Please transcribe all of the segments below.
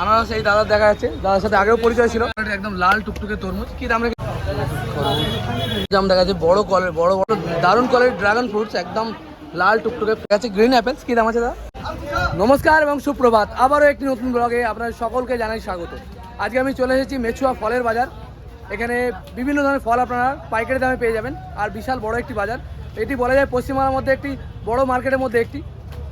আনারস এই দাদার দেখা যাচ্ছে। দাদার সাথে আগেও পরিচয় ছিল। একদম লাল টুকটুকে তরমুজ। কি দাম রেখে দাম দেখা যাচ্ছে বড় কলের বড় বড় দারুণ কলের ড্রাগন ফ্রুটস একদম লাল টুকটুকে আছে গ্রিন অ্যাপেলস কি দাম আছে দাদা? নমস্কার এবং সুপ্রভাত। আবারও একটি নতুন ব্লগে আপনাদের সকলকে জানাই স্বাগত। আজকে আমি চলে এসেছি মেছুয়া ফলের বাজার। এখানে বিভিন্ন ধরনের ফল আপনারা পাইকারি দামে পেয়ে যাবেন। আর বিশাল বড় একটি বাজার। এটি বলা যায় পশ্চিমবাংলার মধ্যে একটি, বড় মার্কেটের মধ্যে একটি।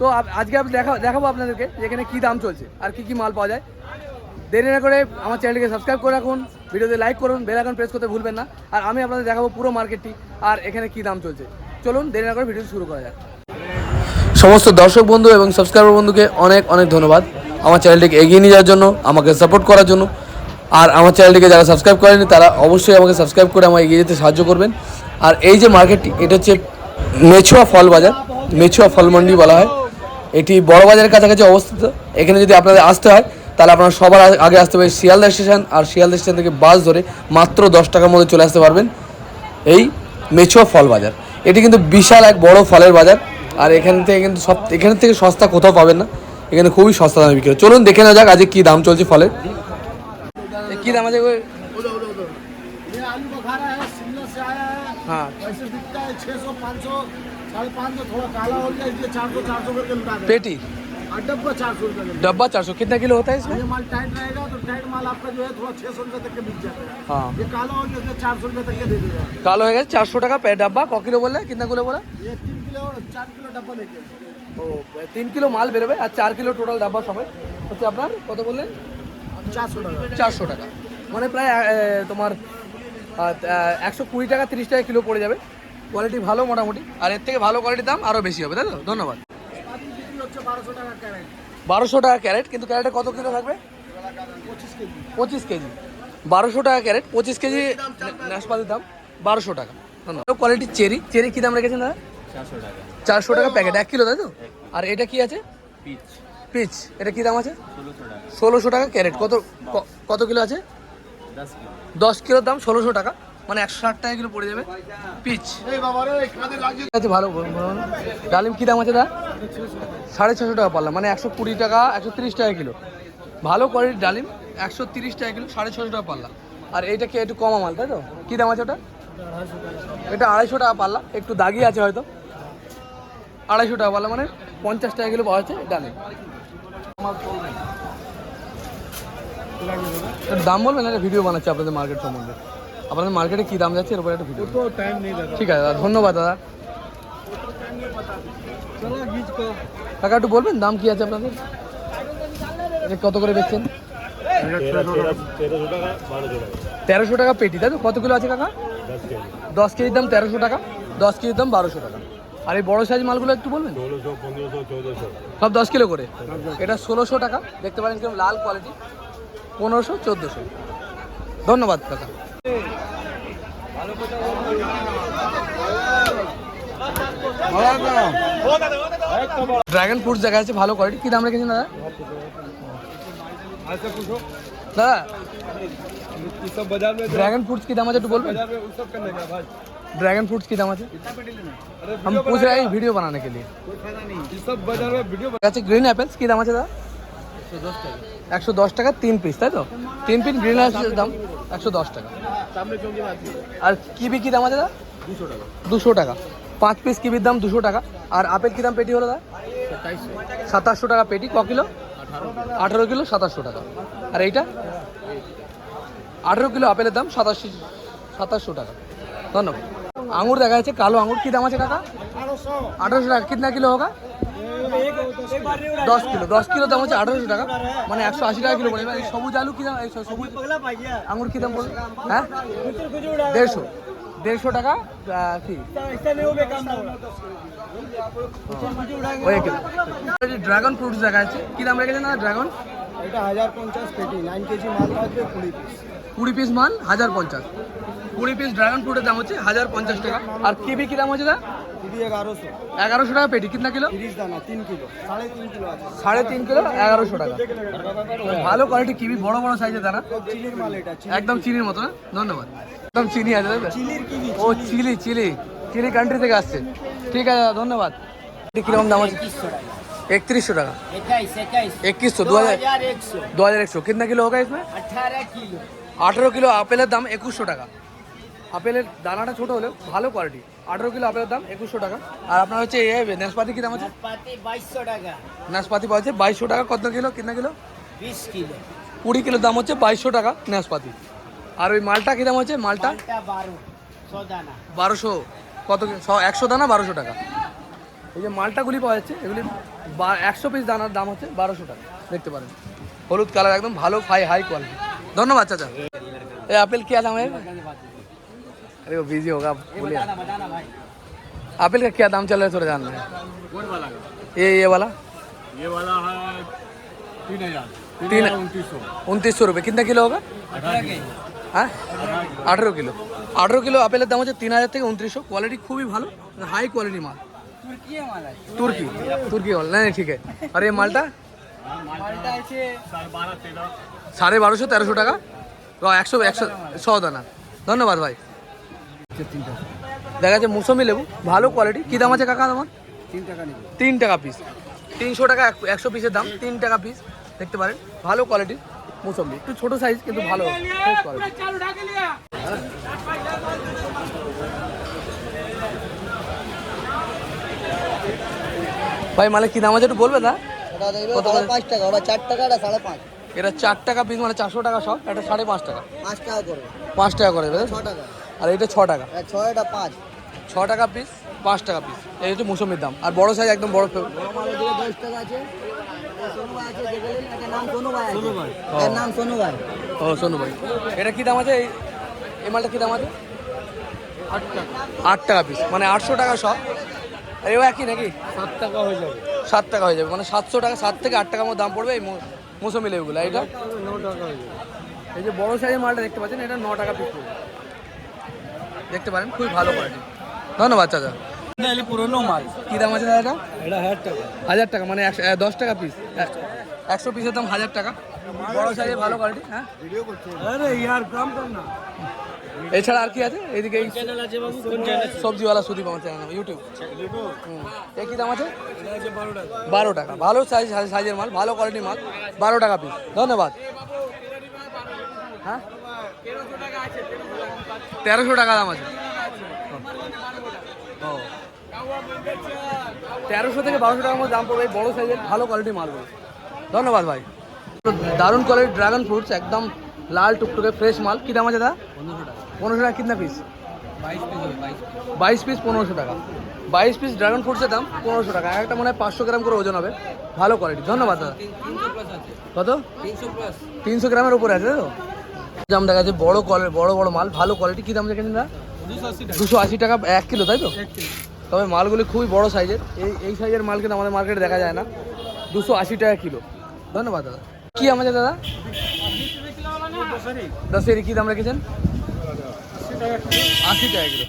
তো আজকে আমি দেখা দেখাবো আপনাদেরকে এখানে কী দাম চলছে, আর কী কী মাল পাওয়া যায়। দেরি না করে আমার চ্যানেলটিকে সাবস্ক্রাইব করে রাখুন, ভিডিওতে লাইক করুন বেল আইকন প্রেস করতে ভুলবেন না। আর আমি আপনাদের দেখাবো পুরো মার্কেটটি আর এখানে কী দাম চলছে। চলুন, দেরি না করে ভিডিও শুরু করা যাক। সমস্ত দর্শক বন্ধু এবং সাবস্ক্রাইবার বন্ধুকে অনেক অনেক ধন্যবাদ। আমার চ্যানেলটিকে এগিয়ে নিয়ে যাওয়ার জন্য, আমাকে সাপোর্ট করার জন্য। আর আমার চ্যানেলটিকে যারা সাবস্ক্রাইব করেনি তারা অবশ্যই আমাকে সাবস্ক্রাইব করে আমাকে এগিয়ে যেতে সাহায্য করবেন। আর এই যে মার্কেটটি এটা হচ্ছে মেছুয়া ফল বাজার মেছুয়া ফল মন্ডি বলা হয়। এটি বড়বাজারের কাছাকাছি অবস্থিত। এখানে যদি আপনাদের আসতে হয় তাহলে আপনারা সবার আগে আসতে পারেন শিয়ালদা স্টেশন আর শিয়ালদা স্টেশন থেকে বাস ধরে মাত্র দশ টাকার মধ্যে চলে আসতে পারবেন এই মেছো ফল বাজার। এটি কিন্তু বিশাল এক বড় ফলের বাজার আর এখান থেকে কিন্তু সব এখান থেকে সস্তা কোথাও পাবেন না। এখানে খুবই সস্তা দামে বিক্রি চলুন দেখে নেওয়া যাক আজকে কী দাম চলছে ফলের। কী দাম আছে हाँ पेटी डब्बा चार सौ कितना किलो होता है इसमें माल टाइट रहेगा तो टाइट माल आपका जो है थोड़ा छह सौ रुपए तक के मिल जाएगा हाँ ये काला हो गया चार सौ रुपए तक के दे देगा काला होगा चार सौ टका डब्बा कौ किलो बोला कितना किलो बोला ये तीन किलो चार किलो डब्बा लेके তিন কিলো মাল বেরোবে আর চার কিলো টোটাল ডাব্বা সবাই হচ্ছে আপনার কত বললেন চারশো টাকা চারশো টাকা মানে প্রায় তোমার একশো কুড়ি টাকা তিরিশ টাকা কিলো পড়ে যাবে কোয়ালিটি ভালো মোটামুটি। আর এর থেকে ভালো কোয়ালিটির দাম আরও বেশি হবে তাই তো? ধন্যবাদ। বারোশো টাকা ক্যারেট বারোশো টাকা ক্যারেট কিন্তু ক্যারেটে কত কিলো থাকবে? পঁচিশ কেজি। বারোশো টাকা ক্যারেট পঁচিশ কেজি নাশপাতির দাম বারোশো টাকা। ধন্যবাদ। কোয়ালিটির চেরি। চেরি কী দাম রেখেছেন দাদা? চারশো টাকা। প্যাকেট এক কিলো তাই তো? আর এটা কি আছে? পিচ পিচ এটা কী দাম আছে? ষোলোশো টাকা। ক্যারেট। কত কত কিলো আছে? দশ কিলোর দাম ষোলোশো টাকা। মানে একশো ষাট টাকা কিলো পড়ে যাবে। পিচ। ভালো। ডালিম কী দাম আছে দা সাড়ে ছশো টাকা পারলাম মানে একশো কুড়ি টাকা একশো তিরিশ টাকা কিলো। ভালো কোয়ালিটির ডালিম একশো তিরিশ টাকা কিলো সাড়ে ছশো টাকা পারলাম। আর এইটা কি একটু কম মাল তাই তো? কী দাম আছে ওটা? এটা আড়াইশো টাকা পারলাম একটু দাগি আছে হয়তো। আড়াইশো টাকা পারলাম মানে পঞ্চাশ টাকা কিলো পাওয়া যাচ্ছে ডালিম। দাম বলবেন একটা ভিডিও বানাচ্ছি আপনাদের মার্কেট সম্বন্ধে। আপনাদের মার্কেটে কী দাম যাচ্ছে এর উপরে একটা ভিডিও ঠিক আছে দাদা ধন্যবাদ দাদা। কাকা একটু বলবেন দাম কি আছে আপনাদের? কত করে বেচছেন? তেরোশো টাকা পেটি তাই তো? কত কিলো আছে কাকা? দশ কেজির দাম তেরোশো টাকা দশ কেজির দাম বারোশো টাকা। আর এই বড় সাইজ মালগুলো একটু বলবেন? সব দশ কিলো করে। এটা ষোলোশো টাকা দেখতে পারেন কীরকম লাল কোয়ালিটি পনেরোশো চোদ্দোশো। ধন্যবাদ কাকা। ড্রাগন ফ্রুটস দেখা যাচ্ছে ভালো কোয়ালিটি কি দাম রেখেছেন দাদা দাদা सब बाजार में ड्रैगन फ्रूट्स की दाम আছে একটু বলবেন बाजार में उस सब करने का भाई ड्रैगन फ्रूट्स की दाम আছে हम पूछ रहे हैं वीडियो बनाने के लिए ये सब बाजार में वीडियो আছে গ্রিন অ্যাপেলস কি দাম আছে দাদা একশো দশ টাকা তিন পিস তাই তো? তিন পিস গ্রিন হাউসের দাম একশো দশ টাকা। আর কিবি কী দাম আছে দাদা? দুশো টাকা। দুশো টাকা। পাঁচ পিস কিবির দাম দুশো টাকা। আর আপেল কী দাম পেটি হলো দাদা? সাতাশশো টাকা পেটি। ক কিলো? আঠারো কিলো। সাতাশশো টাকা। আর এইটা। হ্যাঁ, আঠেরো কিলো আপেলের দাম সাতাশি সাতাশশো টাকা। ধন্যবাদ। আঙুর দেখা যাচ্ছে কালো আঙুর কি দাম আছে কাকা? আঠারোশো টাকা। কিতনা কিলো হোক দশ কিলো। দশ কিলো দাম হচ্ছে আঠারোশো টাকা। মানে একশো আশি টাকা কিলো পড়ে। এই সবুজ আলু কি দাম? সবুজ আঙুর কি দাম বলুন হ্যাঁ? দেড়শো। দেড়শো টাকা কি? ড্রাগন ফ্রুটস দেখা যাচ্ছে। কি দাম রেখেছে না ড্রাগন এটা হাজার পঞ্চাশ পেটি। নাইন কেজি মাল কুড়ি পিস কুড়ি পিস মান হাজার পঞ্চাশ। কুড়ি পিস ড্রাগন ফ্রুটের দাম হচ্ছে হাজার পঞ্চাশ টাকা আর কিবি কি দাম হচ্ছে দা দিদি এগারোশো এগারোশো টাকা পেটি কিতনা কিলো তিরিশ দানা তিন কিলো সাড়ে তিন কিলো আছে সাড়ে তিন কিলো এগারোশো টাকা ভালো কোয়ালিটি কিবি বড় বড় সাইজের দানা চিলির মাল এটা একদম চিনির মতো না ধন্যবাদ একদম চিনি আছে তাই তো? চিলির কিবি ও চিলি চিলি চিলি কান্ট্রি থেকে আসছে ঠিক আছে দাদা ধন্যবাদ এটি কিরকম দাম আছে इकतीस सौ टाका इक्कीस इक्कीस इक्कीस सौ दो दो हजार हजार एक सौ दो हजार एक सौ कितना किलो होगा इसमें अठारह किलो আঠেরো কিলো আপেলের দাম একুশশো টাকা আপেলের দানাটা ছোট হলেও ভালো কোয়ালিটি আঠেরো কিলো আপেলের দাম একুশশো টাকা। আর আপনার হচ্ছে এ নাশপাতি কী দাম আছে? বাইশশো টাকা। নাশপাতি পাওয়া যাচ্ছে বাইশশো টাকা। কত কিলো? কিনা কিলো? বিশ কিলো। কুড়ি কিলোর দাম হচ্ছে বাইশশো টাকা নাশপাতি। আর ওই মালটা কী দাম হচ্ছে? মালটা? বারোশো। কত একশো দানা বারোশো টাকা। এই যে মালটাগুলি পাওয়া যাচ্ছে এগুলি একশো পিস দানার দাম হচ্ছে বারোশো টাকা। দেখতে পারেন। হলুদ কালার একদম ভালো ফাই হাই কোয়ালিটি ধন্যবাদ চাচা। এই আপেল কী দাম अरे वो बिजी होगा बोलिए बताना भाई एप्पल का क्या दाम चल रहा है थोड़ा जानना है ये ये वाला ये वाला है तीन हजार तीन उनतीस सौ উনত্রিশ শো রুপে কিনা কিলো হবে হ্যাঁ আঠেরো কিলো আঠেরো কিলো আপেলের দাম হচ্ছে তিন হাজার থেকে উনত্রিশশো কোয়ালিটি খুবই ভালো হাই কোয়ালিটি মাল तुर्की है माला तुर्की तुर्की माल नहीं नहीं, ठीक है और ये मालटा माल्टा আছে बारह तेरह সাড়ে বারোশো তেরোশো টাকা ও, একশো একশো ছ দানা ধন্যবাদ ভাই দেখা যাচ্ছে মুসম্বি লেবু ভালো কোয়ালিটি কী দাম আছে কাকা তোমার? তিন টাকা নেবে। তিন টাকা পিস তিনশো টাকা এক- একশো পিসের দাম তিন টাকা পিস দেখতে পারেন ভালো কোয়ালিটি মুসম্বি একটু ছোটো সাইজ কিন্তু ভালো কোয়ালিটি ভাই মানে কি দাম আছে একটু বলবে না? পাঁচ টাকা চার টাকা ওটা সাড়ে পাঁচ। এটা চার টাকা পিস মানে চারশো টাকা সব এটা সাড়ে পাঁচ টাকা। পাঁচ টাকা করে। পাঁচ টাকা করে ছ টাকা। আর এটা ছ টাকা। এটা ছয় এটা পাঁচ। ছ টাকা পিস পাঁচ টাকা পিস এই হচ্ছে মুসম্বির দাম। আর বড় সাইজ একদম বড় দশ টাকা আছে। সোনু ভাই ও ভাই। এটা কি দাম আছে? এই এই মালটা কি দাম আছে? আট টাকা। আট টাকা পিস মানে আটশো টাকা সব আর এও একই নাকি? सात টাকা হয়ে যাবে। সাত টাকা হয়ে যাবে। মানে সাতশো টাকা সাত থেকে আট টাকার মতো দাম পড়বে এই মৌসুমি লেবুগুলো। এটা ন টাকা হয়ে যাবে। এই যে বড় সাইজের মালটা দেখতে পাচ্ছেন এটা ন টাকা পিস পড়বে দেখতে পারেন খুবই ভালো কোয়ালিটি ধন্যবাদ চাচা। পুরনো মাল। কী দাম আছে দাদা এটা? হাজার টাকা। হাজার টাকা মানে একশো দশ টাকা পিস একশো পিসের দাম হাজার টাকা। বড় সাইজের ভালো কোয়ালিটি হ্যাঁ? আরে ইয়ার কম না। এছাড়া আর কি আছে? এইদিকে এই চ্যানেল আছে বাবু? কোন চ্যানেল সবজিওয়ালা সুদীপ আমার চ্যানেল ইউটিউব। এ কি দাম আছে? বারো টাকা। ভালো সাইজ সাইজের মাল ভালো কোয়ালিটির মাল বারো টাকা পিস ধন্যবাদ। হ্যাঁ? তেরোশো টাকা দাম আছে। ও। তেরোশো থেকে বারোশো টাকার মধ্যে দাম পড়বে। বড়ো সাইজের ভালো কোয়ালিটির মালগুলো ধন্যবাদ ভাই। দারুণ কোয়ালিটির ড্রাগন ফ্রুটস একদম লাল টুকটুকে ফ্রেশ মাল। কী দাম আছে দাদা? পনেরোশো টাকা। কিतना পিস বাইশ পিস পনেরোশো টাকা। বাইশ পিস ড্রাগন ফ্রুটসের দাম পনেরোশো টাকা। একটা মনে হয় পাঁচশো গ্রাম করে ওজন হবে। ভালো কোয়ালিটি ধন্যবাদ দাদা। কত? তিনশো গ্রামের উপরে আছে তো? দাম দেখা যাচ্ছে বড় কোয়ালিটি বড় বড় মাল ভালো কোয়ালিটি কী দাম দেখেছেন দাদা? দুশো আশি টাকা এক কিলো তাই তো? তবে মালগুলি খুবই বড় সাইজের এই এই সাইজের মাল কিন্তু আমাদের মার্কেটে দেখা যায় না। দুশো আশি টাকা কিলো। ধন্যবাদ দাদা। কি আমাদের দাদা? দশেরই কী দাম রেখেছেন? আশি টাকা কিলো।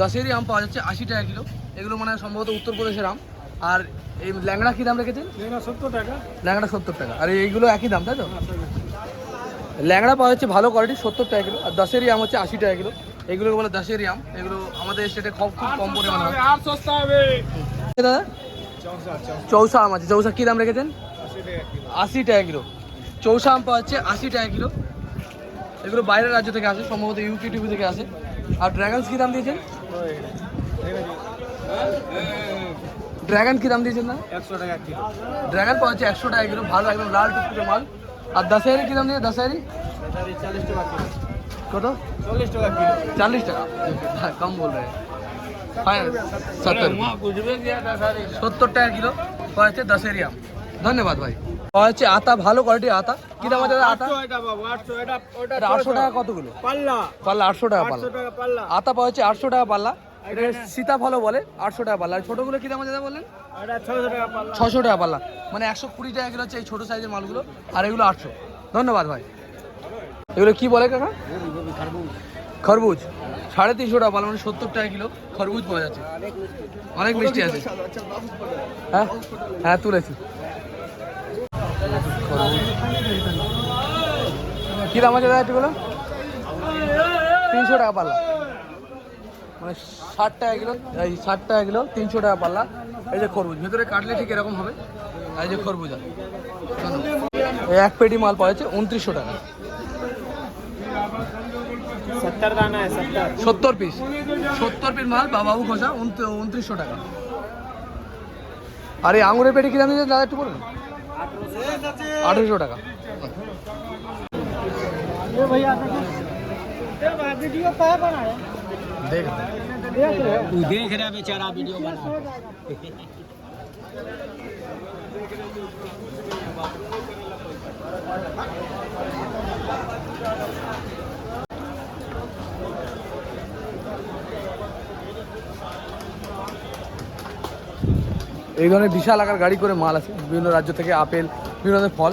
দশেরি আম পাওয়া যাচ্ছে আশি টাকা কিলো। এগুলো মানে সম্ভবত উত্তরপ্রদেশের আম। আর এই ল্যাংড়া কী দাম রেখেছেন? এটা সত্তর টাকা। ল্যাংড়া সত্তর টাকা। আর এইগুলো একই দাম তাই তো? ল্যাংড়া পাওয়া যাচ্ছে ভালো কোয়ালিটি সত্তর টাকা কিলো। আর দশেরই আম হচ্ছে আশি টাকা কিলো। এগুলো বলে দশেরই আম এগুলো আমাদের স্টেটে খুব খুব কম পরিমাণে হয়। আর সস্তা হবে। এ দাদা? চৌসা আম আছে। চৌসা কী দাম রেখেছেন? আশি টাকা কিলো। চৌসা আম পাওয়া যাচ্ছে আশি টাকা কিলো। এগুলো বাইরের রাজ্য থেকে আসে সম্ভবত ইউপি টিপি থেকে আসে। আর ড্রাগনস কী দাম দিয়েছেন? ড্রাগন কী দাম দিয়েছেন না? একশো টাকা কিলো। ড্রাগন পাওয়া যাচ্ছে একশো টাকা কিলো। ভালো একদম লাল টুকটুকে মাল। আর দশেরি কিরম দিয়ে দশহারি চাল্লিশ টাকা কত? চল্লিশ টাকা। চাল্লিশ টাকা কম বল রে হ্যাঁ, সত্তর। টাকা কিলো। হয়েছে দশেরি আম। ধন্যবাদ ভাই। হচ্ছে আতা ভালো কোয়ালিটির আতা। কি দাম আছে আতা? আটশো টাকা কতগুলো? পাল্লা। পাল্লা আটশো টাকা পাল্লা। আতা পাওয়া হচ্ছে আটশো টাকা পাল্লা। এটা সীতাফলও বলে আটশো টাকা পাল্লা। আর ছোটোগুলো কি দাম দাদা বললেন? ছশো টাকা পাল্লা। মানে একশো কুড়ি টাকা কিলো হচ্ছে এই ছোটো সাইজের মালগুলো আর এগুলো আটশো। ধন্যবাদ ভাই। এগুলো কি বলে কাকা? খরবুজ। সাড়ে তিনশো টাকা পাল্লা মানে সত্তর টাকা কিলো। খরবুজ পাওয়া যাচ্ছে। অনেক মিষ্টি আছে। হ্যাঁ? হ্যাঁ তুলেছি। কি দাম আছে দাদা এগুলো তিনশো টাকা পাল্লা। মানে ষাট টাকা কিলো এই ষাট টাকা কিলো তিনশো টাকা পাল্লা। এই যে খরবুজ ভেতরে কাটলে ঠিক এরকম হবে। এই যে খরবুজা। এক পেটি মাল পাওয়া যাচ্ছে উনত্রিশশো টাকা। সত্তর পিস সত্তর। পিস মাল বাবাবু খোসা উনত্রিশশো টাকা। আর এই আঙুরের পেটি কিরাম দাদা একটু বলুন? আঠেরোশো টাকা। ভাইয়া দেখ तू देख रहा बेचारा वीडियो बना এই ধরনের বিশাল আকার গাড়ি করে মাল আছে বিভিন্ন রাজ্য থেকে আপেল বিভিন্ন ধরনের ফল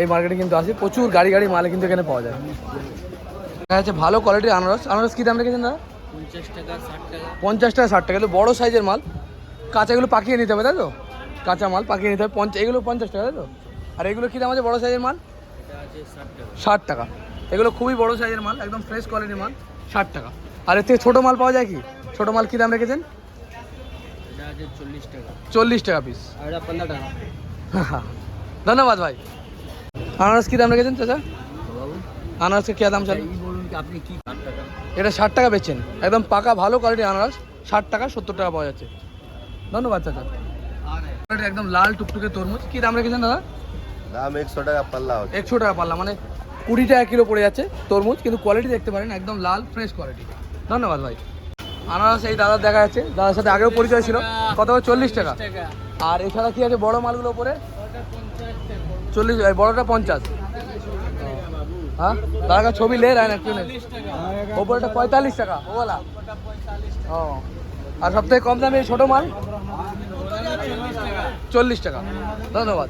এই মার্কেটে কিন্তু আসে প্রচুর গাড়ি গাড়ি মাল কিন্তু এখানে পাওয়া যায় দেখা যাচ্ছে ভালো কোয়ালিটির আনারস আনারস কী দাম রেখেছেন দাদা পঞ্চাশ টাকা ষাট টাকা। পঞ্চাশ এগুলো বড়ো সাইজের মাল। কাঁচাগুলো পাকিয়ে নিতে হবে তাই তো? কাঁচা মাল পাকিয়ে নিতে হবে। পঞ্চ এগুলো পঞ্চাশ টাকা তাই তো? আর এগুলো কী দাম আছে বড়ো সাইজের মাল? ষাট টাকা। এগুলো খুবই বড়ো সাইজের মাল একদম ফ্রেশ কোয়ালিটির মাল ষাট টাকা। আর এর থেকে ছোটো মাল পাওয়া যায় কি? ছোটো মাল কী দাম রেখেছেন? চল্লিশ টাকা। পিস ধন্যবাদ ভাই। আনারস কী দাম রেখেছেন চাচা? আনারসের কী দাম চলে? আপনি কি এটা ষাট টাকা বেচছেন একদম পাকা ভালো কোয়ালিটির আনারস ষাট টাকা সত্তর টাকা পাওয়া যাচ্ছে। ধন্যবাদ চাচা। একদম লাল টুকটুকে তরমুজ। কী দাম রেখেছেন দাদা? দাম একশো টাকা পাল্লা একশো টাকা পাল্লা মানে কুড়ি টাকা কিলো পড়ে যাচ্ছে তরমুজ কিন্তু কোয়ালিটি দেখতে পারেন একদম লাল ফ্রেশ কোয়ালিটি ধন্যবাদ ভাই। আনারস এই দাদার দেখা যাচ্ছে। দাদার সাথে আগেও পরিচয় ছিল। কত চল্লিশ টাকা। আর এছাড়া কি আছে বড় মালগুলো উপরে? চল্লিশ বড়টা পঞ্চাশ। হ্যাঁ দাদা का ছবি ले रहा है ना क्यों नहीं ওপরটা পঁয়তাল্লিশ টাকা ও বলা ও আর সব থেকে কম দামে এই ছোটো মাল চল্লিশ টাকা ধন্যবাদ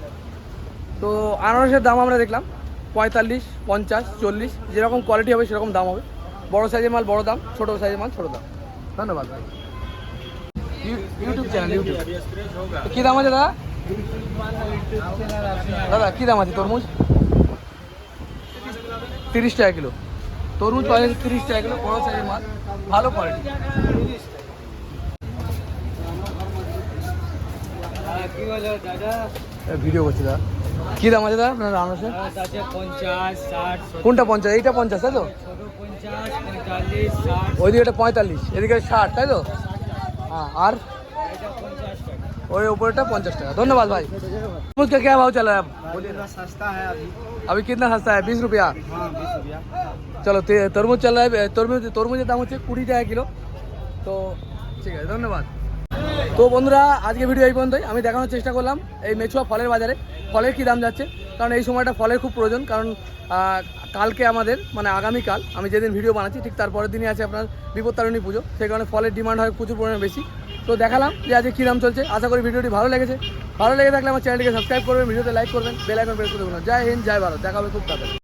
তো আনারসের দাম আমরা দেখলাম পঁয়তাল্লিশ পঞ্চাশ চল্লিশ যেরকম কোয়ালিটি হবে সেরকম দাম হবে বড় সাইজের মাল বড় দাম ছোটো সাইজের মাল ছোটো দাম ধন্যবাদ ভাই ইউ- ইউটিউব চ্যানেল ইউটিউব কী দাম আছে দাদা দাদা কী দাম আছে তরমুজ তিরিশ টাকা কিলো। তরমুজ পাওয়া যাচ্ছে তিরিশ টাকা কিলো, বড় সাইজের মাল ভালো কোয়ালিটি ভিডিও করছি দাদা। কী দাম আছে দাদা আপনার আনারসের কোনটা পঞ্চাশ? এইটা পঞ্চাশ, তাই তো? ওইদিকে এটা পঁয়তাল্লিশ, এদিকে ষাট, তাই তো? হ্যাঁ আর? এটা পঞ্চাশ টাকা ওই উপরেটা পঞ্চাশ টাকা धन्यवाद भाई तरबूज का क्या भाव चल रहा है अब थोड़ा सस्ता है अभी अभी कितना सस्ता है बीस रुपया हाँ बीस रुपया চলো তে- তরমুজ চাল তরমুজ তরমুজের দাম হচ্ছে কুড়ি টাকা কিলো তো ঠিক আছে ধন্যবাদ তো বন্ধুরা আজকে ভিডিও এই পর্যন্তই আমি দেখানোর চেষ্টা করলাম এই মেছুয়া ফলের বাজারে ফলের কী দাম যাচ্ছে কারণ এই সময়টা ফলের খুব প্রয়োজন কারণ আহ, কালকে আমাদের মানে আগামীকাল আমি যেদিন ভিডিও বানাচ্ছি ঠিক তারপরের দিনই আছে আপনার বিপত্তারণী পুজো সেই কারণে ফলের ডিমান্ড হয় প্রচুর পরিমাণে বেশি তো দেখালাম যে আজকে কী নাম চলছে। আশা করি ভিডিওটি ভালো লেগেছে। ভালো লেগে থাকলে আমার চ্যানেলটিকে সাবস্ক্রাইব করবেন, ভিডিওতে লাইক করবেন বেল আইকন প্রেস করে দেবেন। জয় হিন্দ, জয় ভারত। দেখা হবে খুব তাড়াতাড়ি।